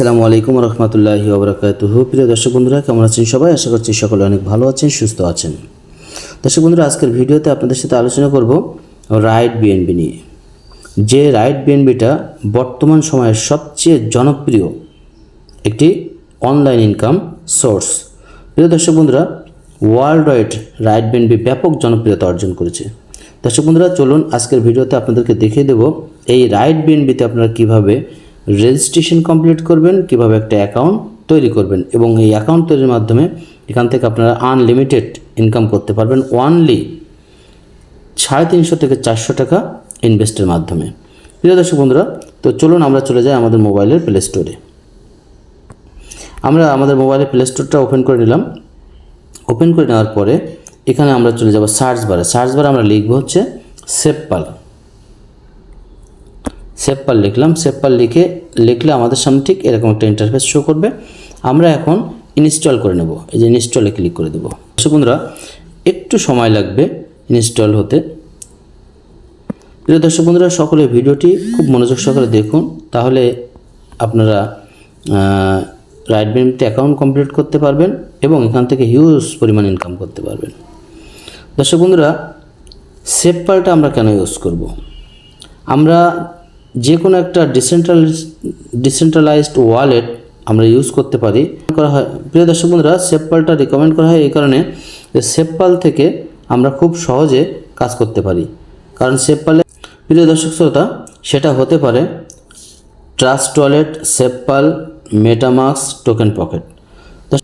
আসসালামু আলাইকুম রহমতুল্লাহি ওবরাকাতুহু। প্রিয় দর্শক বন্ধুরা, কেমন আছেন সবাই? আশা করছি সকলে অনেক ভালো আছেন, সুস্থ আছেন। দর্শক বন্ধুরা, আজকের ভিডিওতে আপনাদের সাথে আলোচনা করব রাইট বিএনবি নিয়ে। যে রাইট বিএনবিটা বর্তমান সময়ের সবচেয়ে জনপ্রিয় একটি অনলাইন ইনকাম সোর্স। প্রিয় দর্শক বন্ধুরা, ওয়ার্ল্ড ওয়াইড রাইট বিএনবি ব্যাপক জনপ্রিয়তা অর্জন করেছে। দর্শক বন্ধুরা, চলুন আজকের ভিডিওতে আপনাদেরকে দেখিয়ে দেব এই রাইট বিএনবিতে আপনারা কীভাবে রেজিস্ট্রেশন কমপ্লিট করবেন, কীভাবে একটা অ্যাকাউন্ট তৈরি করবেন এবং এই অ্যাকাউন্ট তৈরির মাধ্যমে এখান থেকে আপনারা আনলিমিটেড ইনকাম করতে পারবেন ওয়ানলি সাড়ে তিনশো থেকে চারশো টাকা ইনভেস্টের মাধ্যমে। প্রিয় দর্শক বন্ধুরা, তো চলুন আমরা চলে যাই আমাদের মোবাইলের প্লে স্টোরে আমরা আমাদের মোবাইলের প্লে স্টোরটা ওপেন করে নিলাম। ওপেন করে নেওয়ার পরে এখানে আমরা চলে যাব সার্চ বারে সার্চ বারে আমরা লিখব হচ্ছে সেপপাল সেপপাল লিখলাম, সেপপাল লিখে লিখলে আমাদের সামনে ঠিক এরকম একটা ইন্টারফেস শো করবে। আমরা এখন ইনস্টল করে নেব। এই যে ইনস্টলে ক্লিক করে দেবো। বন্ধুরা, একটু সময় লাগবে ইনস্টল হতে। প্রিয় দর্শক বন্ধুরা, সকলে ভিডিওটি খুব মনোযোগ সহকারে দেখুন। তাহলে আপনারা রাইট বেনিফিট অ্যাকাউন্ট কমপ্লিট করতে পারবেন এবং এখান থেকে হিউজ পরিমাণ ইনকাম করতে পারবেন। দর্শক বন্ধুরা সেভ পালটা আমরা কেন ইউজ করব? আমরা যে কোনো একটা ডিসেন্ট্রালাইজ ডিসেন্ট্রালাইজড ওয়ালেট আমরা ইউজ করতে পারি। করা হয়। প্রিয় দর্শক বন্ধুরা সেপপালটা রিকমেন্ড করা হয় এই কারণে যে সেপপাল থেকে আমরা খুব সহজে কাজ করতে পারি। কারণ সেপপালে প্রিয় দর্শক শ্রোতা, সেটা হতে পারে trust wallet SafePal MetaMask token pocket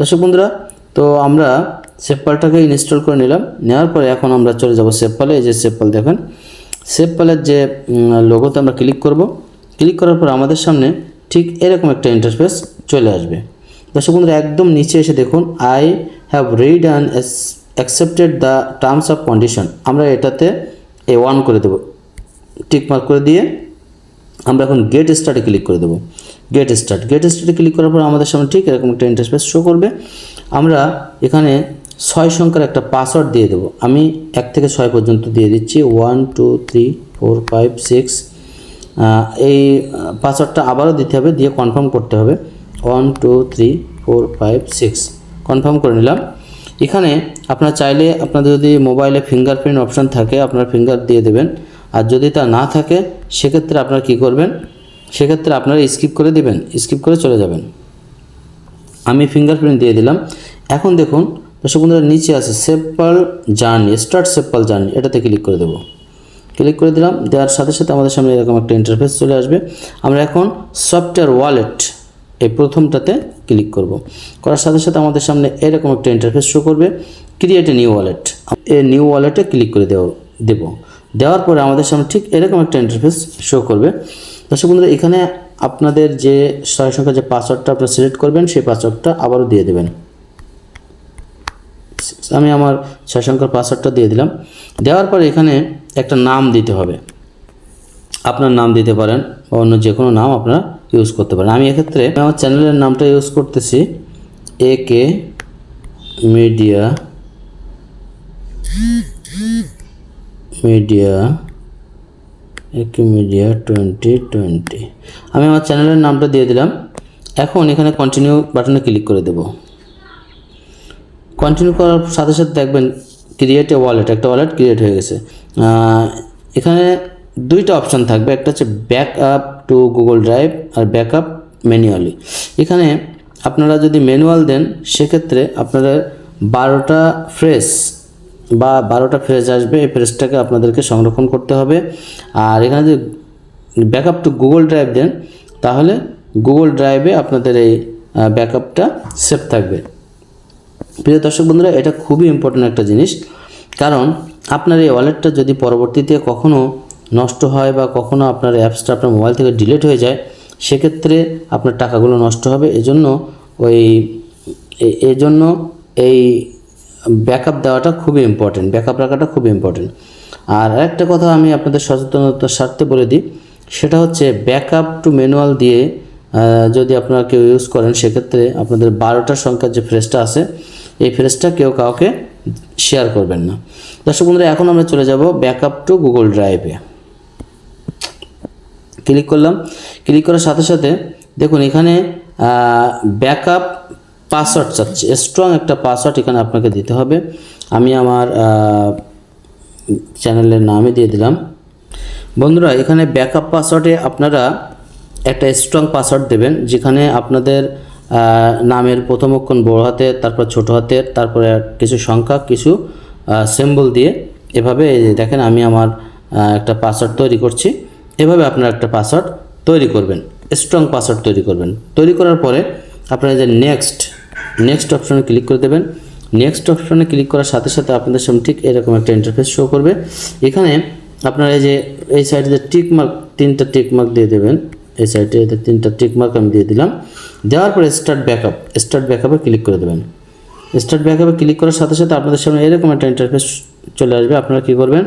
দর্শক বন্ধুরা, তো আমরা সেপপালটাকে ইনস্টল করে নিলাম। নেওয়ার পরে এখন আমরা চলে যাব সেপপালে এই যে সেপপাল দেখেন সেপপালের যে লোগোতে আমরা ক্লিক করব। ক্লিক করার পর আমাদের সামনে ঠিক এরকম একটা ইন্টারফেস চলে আসবে। দর্শক বন্ধুরা, একদম নিচে এসে দেখুন I have read and accepted the terms of condition আমরা এটাতে এ ওয়ান করে দেবো। টিক মার্ক করে দিয়ে আমরা এখন গেট স্টার্টে ক্লিক করে দেবো। গেট স্টার্ট গেট স্টার্টে ক্লিক করার পর আমাদের সামনে ঠিক এরকম একটা ইন্টারফেস শো করবে। আমরা এখানে ছয় সংখ্যার একটা পাসওয়ার্ড দিয়ে দেবো। আমি এক থেকে ছয় পর্যন্ত দিয়ে দিচ্ছি। One two three four five six এই পাসওয়ার্ডটা আবারও দিতে হবে, দিয়ে কনফার্ম করতে হবে। One two three four five six confirm করে নিলাম। এখানে আপনার চাইলে আপনাদের যদি মোবাইলে ফিঙ্গারপ্রিন্ট অপশান থাকে, আপনার ফিঙ্গার দিয়ে দেবেন। আর যদি তা না থাকে, সেক্ষেত্রে আপনারা কী করবেন? সেক্ষেত্রে আপনারা স্কিপ করে দিবেন স্কিপ করে চলে যাবেন। আমি ফিঙ্গারপ্রিন্ট দিয়ে দিলাম। এখন দেখুন দর্শক বন্ধুরা নিচে আছে SafePal journey, start SafePal journey, এটাতে ক্লিক করে দেবো। ক্লিক করে দিলাম, দেওয়ার সাথে সাথে আমাদের সামনে এরকম একটা ইন্টারফেস চলে আসবে। আমরা এখন সফটওয়্যার ওয়ালেট এই প্রথমটাতে ক্লিক করব। করার সাথে সাথে আমাদের সামনে এরকম একটা ইন্টারফেস শো করবে ক্রিয়েট এ নিউ ওয়ালেট এই নিউ ওয়ালেটে ক্লিক করে দেব দেব। দেওয়ার পরে আমাদের সামনে ঠিক এরকম একটা ইন্টারফেস শো করবে। দর্শক বন্ধুরা এখানে আপনাদের যে ছয় সংখ্যা যে পাসওয়ার্ডটা আপনারা সিলেক্ট করবেন, সেই পাসওয়ার্ডটা আবারও দিয়ে দেবেন। আমি আমার ছয় পাসওয়ার্ডটা দিয়ে দিলাম। দেওয়ার পরে এখানে একটা নাম দিতে হবে। আপনার নাম দিতে পারেন বা অন্য যে কোনো নাম আপনারা ইউজ করতে পারেন। আমি এক্ষেত্রে আমি আমার চ্যানেলের নামটা ইউজ করতেছি। A K media media AK media twenty twenty আমি আমার চ্যানেলের নামটা দিয়ে দিলাম। এখন এখানে কন্টিনিউ বাটনে ক্লিক করে দেবো। কন্টিনিউ করার সাথে সাথে দেখবেন ক্রিয়েট এ ওয়ালেট একটা ওয়ালেট ক্রিয়েট হয়ে গেছে। এখানে দুইটা অপশান থাকবে, একটা হচ্ছে back up to Google drive R back up manually এখানে আপনারা যদি ম্যানুয়াল দেন, সেক্ষেত্রে আপনাদের বারোটা ফ্রেশ বা বারোটা ফ্রেজ আসবে, এই ফ্রেজটাকে আপনাদেরকে সংরক্ষণ করতে হবে। আর এখানে যদি ব্যাকআপ টু গুগল ড্রাইভ দেন, তাহলে গুগল ড্রাইভে আপনাদের এই ব্যাকআপটা সেভ থাকবে। প্রিয় দর্শক বন্ধুরা, এটা খুবই ইম্পর্ট্যান্ট একটা জিনিস। কারণ আপনার এই ওয়ালেটটা যদি পরবর্তীতে কখনও নষ্ট হয় বা কখনও আপনার অ্যাপসটা আপনার মোবাইল থেকে ডিলিট হয়ে যায়, সেক্ষেত্রে আপনার টাকাগুলো নষ্ট হবে। এজন্য ওই এজন্য এই ব্যাকআপ দেওয়াটা খুবই ইম্পর্টেন্ট ব্যাকআপ রাখাটা খুবই ইম্পর্টেন্ট আর আরেকটা কথা আমি আপনাদের সচেতনতার স্বার্থে বলে দিই, সেটা হচ্ছে ব্যাকআপ টু ম্যানুয়াল দিয়ে যদি আপনারা কেউ ইউজ করেন, সেক্ষেত্রে আপনাদের বারোটার সংখ্যার যে ফ্রেজটা আছে এই ফ্রেজটা কেউ কাউকে শেয়ার করবেন না। দর্শক বন্ধুরা, এখন আমরা চলে যাব ব্যাকআপ টু গুগল ড্রাইভে ক্লিক করলাম। ক্লিক করার সাথে সাথে দেখুন এখানে ব্যাকআপ পাসওয়ার্ড চাচ্ছে। স্ট্রং একটা পাসওয়ার্ড এখানে আপনাকে দিতে হবে। আমি আমার চ্যানেলের নামে দিয়ে দিলাম। বন্ধুরা, এখানে ব্যাকআপ পাসওয়ার্ডে আপনারা একটা স্ট্রং পাসওয়ার্ড দেবেন, যেখানে আপনাদের নামের প্রথম অক্ষর বড় হাতের, তারপর ছোট হাতের, তারপরে কিছু সংখ্যা, কিছু সিম্বল দিয়ে। এভাবে দেখেন, আমি আমার একটা পাসওয়ার্ড তৈরি করছি। এভাবে আপনারা একটা পাসওয়ার্ড তৈরি করবেন। স্ট্রং পাসওয়ার্ড তৈরি করবেন। তৈরি করার পরে আপনারা যে নেক্সট নেক্সট অপশনে ক্লিক করে দেবেন। নেক্সট অপশনে ক্লিক করার সাথে সাথে আপনাদের সামনে ঠিক এরকম একটা ইন্টারফেস শো করবে। এখানে আপনারা এই যে, এই সাইডে যে টিক মার্ক তিনটা টিক মার্ক দিয়ে দেবেন। এই সাইডে এতে তিনটা টিক মার্ক আমি দিয়ে দিলাম। দেওয়ার পরে স্টার্ট ব্যাকআপ স্টার্ট ব্যাকআপে ক্লিক করে দেবেন। স্টার্ট ব্যাকআপে ক্লিক করার সাথে সাথে আপনাদের সামনে এরকম একটা ইন্টারফেস চলে আসবে। আপনারা কী করবেন?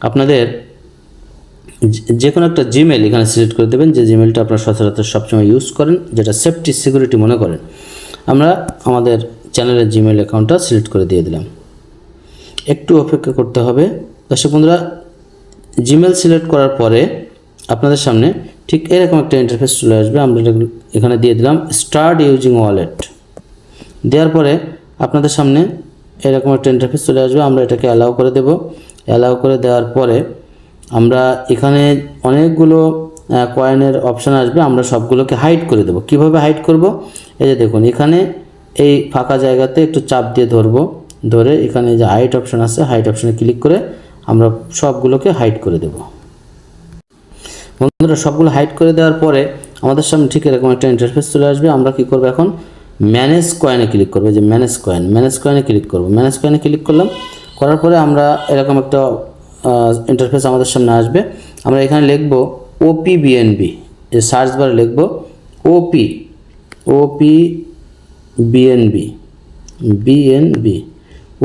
আপনাদের যে- যে কোনো একটা জিমেল এখানে সিলেক্ট করে দেবেন। যে জিমেলটা আপনারা সচরাচর সবসময় ইউজ করেন, যেটা সেফটি সিকিউরিটি মনে করেন। আমরা আমাদের চ্যানেলের জিমেল অ্যাকাউন্টটা সিলেক্ট করে দিয়ে দিলাম। একটু অপেক্ষা করতে হবে। দর্শক বন্ধুরা জিমেল সিলেক্ট করার পরে আপনাদের সামনে ঠিক এরকম একটা ইন্টারফেস চলে আসবে, আমরা এখানে দিয়ে দিলাম স্টার্ট ইউজিং ওয়ালেট দেওয়ার পরে আপনাদের সামনে এরকম একটা ইন্টারফেস চলে আসবে, আমরা এটাকে অ্যালাউ করে দেব। অ্যালাউ করে দেওয়ার পরে আমরা এখানে অনেকগুলো কয়েনের অপশান আসবে, আমরা সবগুলোকে হাইড করে দেবো। কীভাবে হাইড করব? এই যে দেখুন, এখানে এই ফাঁকা জায়গাতে একটু চাপ দিয়ে ধরবো। ধরে এখানে যে হাইট অপশান আছে হাইট অপশানে ক্লিক করে আমরা সবগুলোকে হাইড করে দেবো। বন্ধুরা, সবগুলো হাইড করে দেওয়ার পরে আমাদের সামনে ঠিক এরকম একটা ইন্টারফেস চলে আসবে। আমরা কি করব এখন? ম্যানেজ কয়েনে ক্লিক করব। যে ম্যানেজ কয়েন ম্যানেজ কয়েনে ক্লিক করব। ম্যানেজ কয়েনে ক্লিক করলাম। করার পরে আমরা এরকম একটা ইন্টারফেস আমাদের সামনে আসবে। আমরা এখানে লিখব ওপি বিএনবি যে সার্চ বারে লিখব OP OP BNB BNB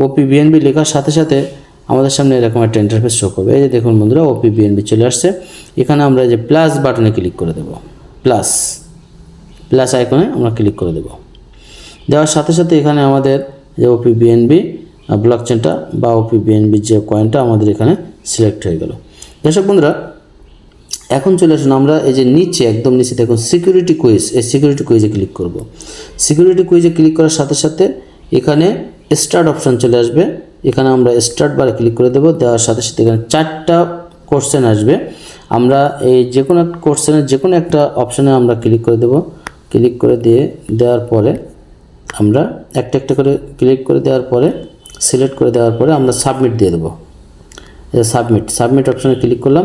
OP BNB লেখার সাথে সাথে আমাদের সামনে এরকম একটা ইন্টারফেস শো করবে। এই যে দেখুন বন্ধুরা ওপি বিএনবি চলে আসছে। এখানে আমরা যে প্লাস বাটনে ক্লিক করে দেব। প্লাস প্লাস আইকনে আমরা ক্লিক করে দেব। দেওয়ার সাথে সাথে এখানে আমাদের যে ওপি বিএনবি ব্লক চেনটা বা ওপি বিএনবি যে কয়েনটা আমাদের এখানে সিলেক্ট হয়ে গেল। দর্শক বন্ধুরা, এখন চলে আসুন আমরা এই যে নিচে, একদম নিচে দেখুন সিকিউরিটি কুইজ এই সিকিউরিটি কুইজে ক্লিক করব। সিকিউরিটি কুইজে ক্লিক করার সাথে সাথে এখানে স্টার্ট অপশন চলে আসবে। এখানে আমরা স্টার্ট বারে ক্লিক করে দেবো, দেওয়ার সাথে সাথে এখানে চারটা কোশ্চেন আসবে। আমরা এই যে কোনো কোশ্চেনের যে কোনো একটা অপশানে আমরা ক্লিক করে দেবো। ক্লিক করে দিয়ে দেওয়ার পরে আমরা একটা একটা করে ক্লিক করে দেওয়ার পরে সিলেক্ট করে দেওয়ার পরে আমরা সাবমিট দিয়ে দেবো। সাবমিট সাবমিট অপশানে ক্লিক করলাম।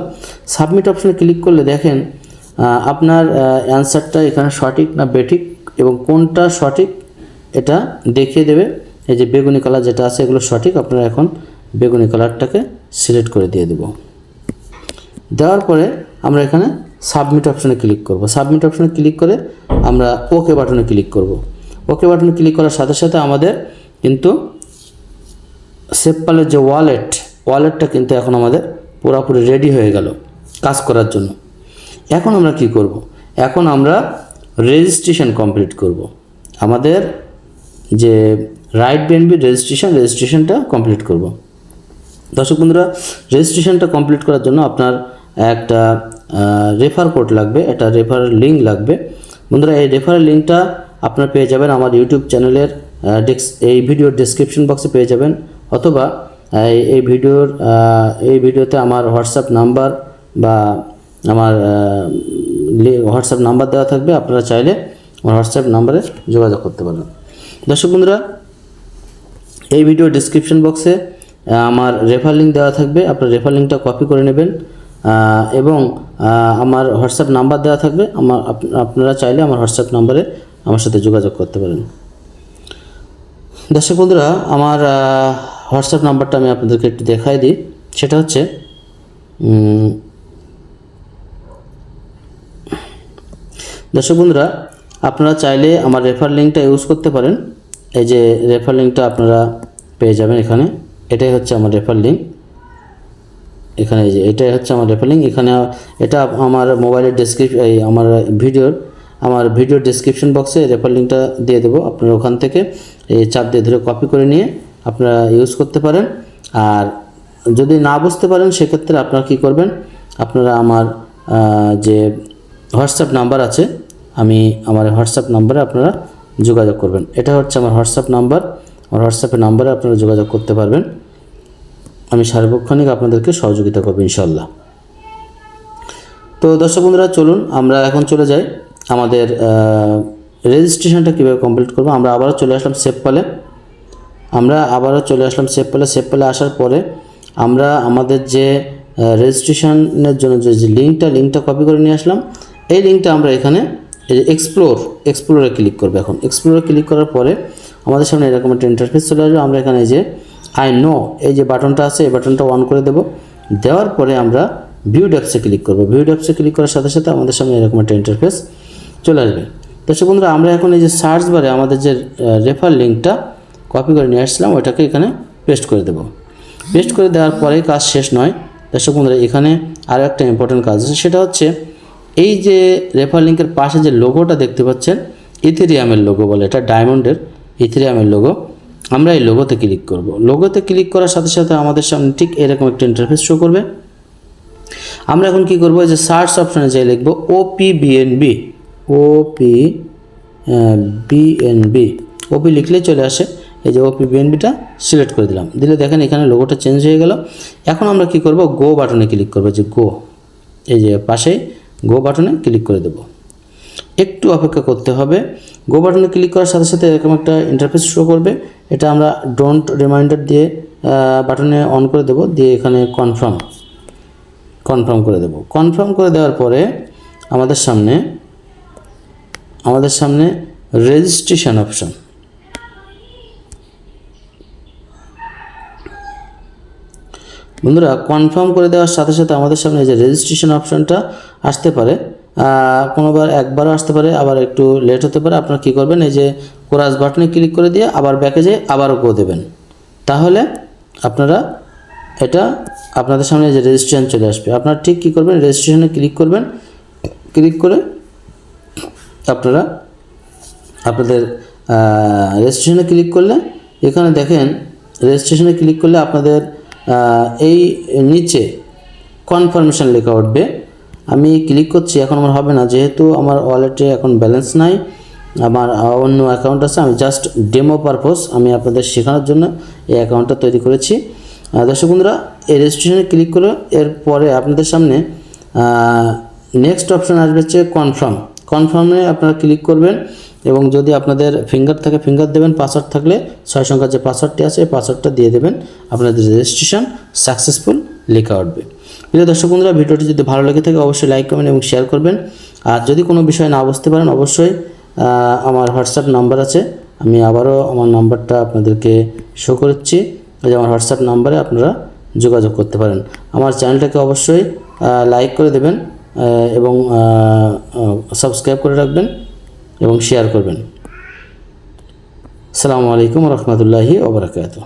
সাবমিট অপশানে ক্লিক করলে দেখেন আপনার অ্যান্সারটা এখানে সঠিক না বেঠিক এবং কোনটা সঠিক এটা দেখিয়ে দেবে। এই যে বেগুনি কালার যেটা আছে এগুলো সঠিক, আপনারা এখন বেগুনি কালারটাকে সিলেক্ট করে দিয়ে দেবো। দেওয়ার পরে আমরা এখানে সাবমিট অপশানে ক্লিক করব। সাবমিট অপশানে ক্লিক করে আমরা ওকে বাটনে ক্লিক করব। ওকে বাটনে ক্লিক করার সাথে সাথে আমাদের কিন্তু সেপপালের যে ওয়ালেট ওয়ালেটটা কিন্তু এখন আমাদের পুরোপুরি রেডি হয়ে গেল কাজ করার জন্য। এখন আমরা কি করব? এখন আমরা রেজিস্ট্রেশন কমপ্লিট করব। আমাদের যে রাইট বিএনবি রেজিস্ট্রেশন রেজিস্ট্রেশনটা কমপ্লিট করব। দর্শক বন্ধুরা রেজিস্ট্রেশনটা কমপ্লিট করার জন্য আপনার একটা রেফার কোড লাগবে, একটা রেফার লিঙ্ক লাগবে। বন্ধুরা, এই রেফারের লিঙ্কটা আপনারা পেয়ে যাবেন আমার ইউটিউব চ্যানেলের এই ভিডিওর ডেসক্রিপশন বক্সে পেয়ে যাবেন। অথবা এই ভিডিওর এই ভিডিওতে আমার হোয়াটসঅ্যাপ নাম্বার বা আমার হোয়াটসঅ্যাপ নাম্বার দেওয়া থাকবে। আপনারা চাইলে আমার হোয়াটসঅ্যাপ নাম্বারে যোগাযোগ করতে পারেন দর্শক বন্ধুরা এই ভিডিও ডিসক্রিপশন বক্সে আমার রেফার লিঙ্ক দেওয়া থাকবে। আপনার রেফার লিঙ্কটা কপি করে নেবেন। এবং আমার হোয়াটসঅ্যাপ নাম্বার দেওয়া থাকবে। আমার আপনারা চাইলে আমার হোয়াটসঅ্যাপ নাম্বারে আমার সাথে যোগাযোগ করতে পারেন। দর্শক বন্ধুরা, আমার হোয়াটসঅ্যাপ নাম্বারটা আমি আপনাদেরকে একটু দেখাই দিই। সেটা হচ্ছে দর্শক বন্ধুরা, আপনারা চাইলে আমার রেফার লিঙ্কটা ইউজ করতে পারেন। এই যে রেফার লিঙ্কটা আপনারা পেয়ে যাবেন এখানে। এটাই হচ্ছে আমার রেফার লিঙ্ক এখানে এই যে, এটাই হচ্ছে আমার রেফার লিঙ্ক এখানে এটা আমার মোবাইলের ডেসক্রিপ এই আমার ভিডিওর আমার ভিডিওর ডেসক্রিপশন বক্সে রেফার লিঙ্কটা দিয়ে দেবো। আপনারা ওখান থেকে এই চাপ দিয়ে ধরে কপি করে নিয়ে আপনারা ইউজ করতে পারেন। আর যদি না বুঝতে পারেন, সেক্ষেত্রে আপনারা কী করবেন? আপনারা আমার যে হোয়াটসঅ্যাপ নাম্বার আছে, আমি আমার হোয়াটসঅ্যাপ নাম্বারে আপনারা যোগাযোগ করবেন। এটা হচ্ছে আমার হোয়াটসঅ্যাপ নাম্বার আমার হোয়াটসঅ্যাপের নাম্বারে আপনারা যোগাযোগ করতে পারবেন। আমি সার্বক্ষণিক আপনাদেরকে সহযোগিতা করব ইনশাল্লাহ তো দর্শক বন্ধুরা, চলুন, আমরা এখন চলে যাই। আমাদের রেজিস্ট্রেশনটা কীভাবে কমপ্লিট করব, আমরা আবারও চলে আসলাম সেফপালে আমরা আবারও চলে আসলাম সেফপালে সেফপালে আসার পরে আমরা আমাদের যে রেজিস্ট্রেশনের জন্য যে লিঙ্কটা লিঙ্কটা কপি করে নিয়ে আসলাম, এই লিঙ্কটা আমরা এখানে এই যে এক্সপ্লোর এক্সপ্লোরে ক্লিক করবে এখন। এক্সপ্লোরে ক্লিক করার পরে আমাদের সামনে এরকম একটা ইন্টারফেস চলে আসবে। আমরা এখানে যে আই নো এই যে বাটনটা আছে, এই বাটনটা অন করে দেবো। দেওয়ার পরে আমরা ভিউ ড্যাপসে ক্লিক করব। ভিউ ড্যাপসে ক্লিক করার সাথে সাথে আমাদের সামনে এরকম একটা ইন্টারফেস চলে আসবে। দর্শক বন্ধুরা, আমরা এখন এই যে সার্চ বারে আমাদের যে রেফার লিঙ্কটা কপি করে নিয়ে আসছিলাম, ওইটাকে এখানে পেস্ট করে দেবো। পেস্ট করে দেওয়ার পরেই কাজ শেষ নয়। দর্শক বন্ধুরা, এখানে আরও একটা ইম্পর্টেন্ট কাজ আছে। সেটা হচ্ছে এই যে রেফার লিঙ্কের পাশে যে লোগোটা দেখতে পাচ্ছেন ইথেরিয়ামের লোগো বলে, এটা ডায়মন্ডের ইথেরিয়ামের লোগো আমরা এই লোগোতে ক্লিক করব। লোগোতে ক্লিক করার সাথে সাথে আমাদের সামনে ঠিক এরকম একটা ইন্টারফেস শো করবে। আমরা এখন কি করব যে সার্চ অপশানে যাই লিখব ওপি বিএনবি ওপি বিএনবি ওপি লিখলেই চলে আসে। এই যে ওপি বিএনবিটা সিলেক্ট করে দিলাম। দিলে দেখেন এখানে লোগোটা চেঞ্জ হয়ে গেল। এখন আমরা কি করব গো বাটনে ক্লিক করব, যে গো এই যে পাশেই গো বাটনে ক্লিক করে দেব। একটু অপেক্ষা করতে হবে। গো বাটনে ক্লিক করার সাথে সাথে এরকম একটা ইন্টারফেস শো করবে। এটা আমরা ডোন্ট রিমাইন্ডার দিয়ে বাটনে অন করে দেব। দিয়ে এখানে কনফার্ম কনফার্ম করে দেব। কনফার্ম করে দেওয়ার পরে আমাদের সামনে আমাদের সামনে রেজিস্ট্রেশন অপশন বন্ধুরা কনফার্ম করে দেওয়ার সাথে সাথে আমাদের সামনে যে রেজিস্ট্রেশন অপশনটা আসতে পারে। কোনোবার একবারও আসতে পারে, আবার একটু লেট হতে পারে। আপনারা কী করবেন, এই যে কোরাস বাটনে ক্লিক করে দিয়ে আবার ব্যাকে যেয়ে আবারও গো দেবেন। তাহলে আপনারা এটা আপনাদের সামনে যে রেজিস্ট্রেশন চলে আসবে। আপনারা ঠিক কী করবেন রেজিস্ট্রেশনে ক্লিক করবেন। ক্লিক করে আপনারা আপনাদের রেজিস্ট্রেশনে ক্লিক করলে এখানে দেখেন রেজিস্ট্রেশনে ক্লিক করলে আপনাদের এই নিচে কনফার্মেশন লেখা উঠবে। আমি ক্লিক করছি, এখন আমার হবে না। যেহেতু আমার ওয়ালেটে এখন ব্যালেন্স নাই, আমার অন্য অ্যাকাউন্ট আছে, আমি জাস্ট ডেমো পারপোজ আমি আপনাদের শেখানোর জন্য এই অ্যাকাউন্টটা তৈরি করেছি। দর্শক বন্ধুরা, এই রেজিস্ট্রেশনে ক্লিক করে এরপরে আপনাদের সামনে নেক্সট অপশন আসবে হচ্ছে কনফার্ম কনফার্মে আপনারা ক্লিক করবেন এবং যদি আপনাদের ফিঙ্গার থাকে ফিঙ্গার দেবেন পাসওয়ার্ড থাকলে ছয় সংখ্যার যে পাসওয়ার্ডটি আছে, এই পাসওয়ার্ডটা দিয়ে দেবেন। আপনাদের রেজিস্ট্রেশন সাকসেসফুল লেখা উঠবে। প্রিয় দর্শক বন্ধুরা, ভিডিওটি যদি ভালো লেগে থাকে, অবশ্যই লাইক কমেন্ট এবং শেয়ার করবেন। আর যদি কোনো বিষয় না বুঝতে পারেন, অবশ্যই আমার হোয়াটসঅ্যাপ নাম্বার আছে। আমি আবারও আমার নাম্বারটা আপনাদেরকে শো করছি। আমার হোয়াটসঅ্যাপ নাম্বারে আপনারা যোগাযোগ করতে পারেন। আমার চ্যানেলটাকে অবশ্যই লাইক করে দেবেন এবং সাবস্ক্রাইব করে রাখবেন এবং শেয়ার করবেন। আসসালামু আলাইকুম রহমতুল্লাহি ওবরাকাতু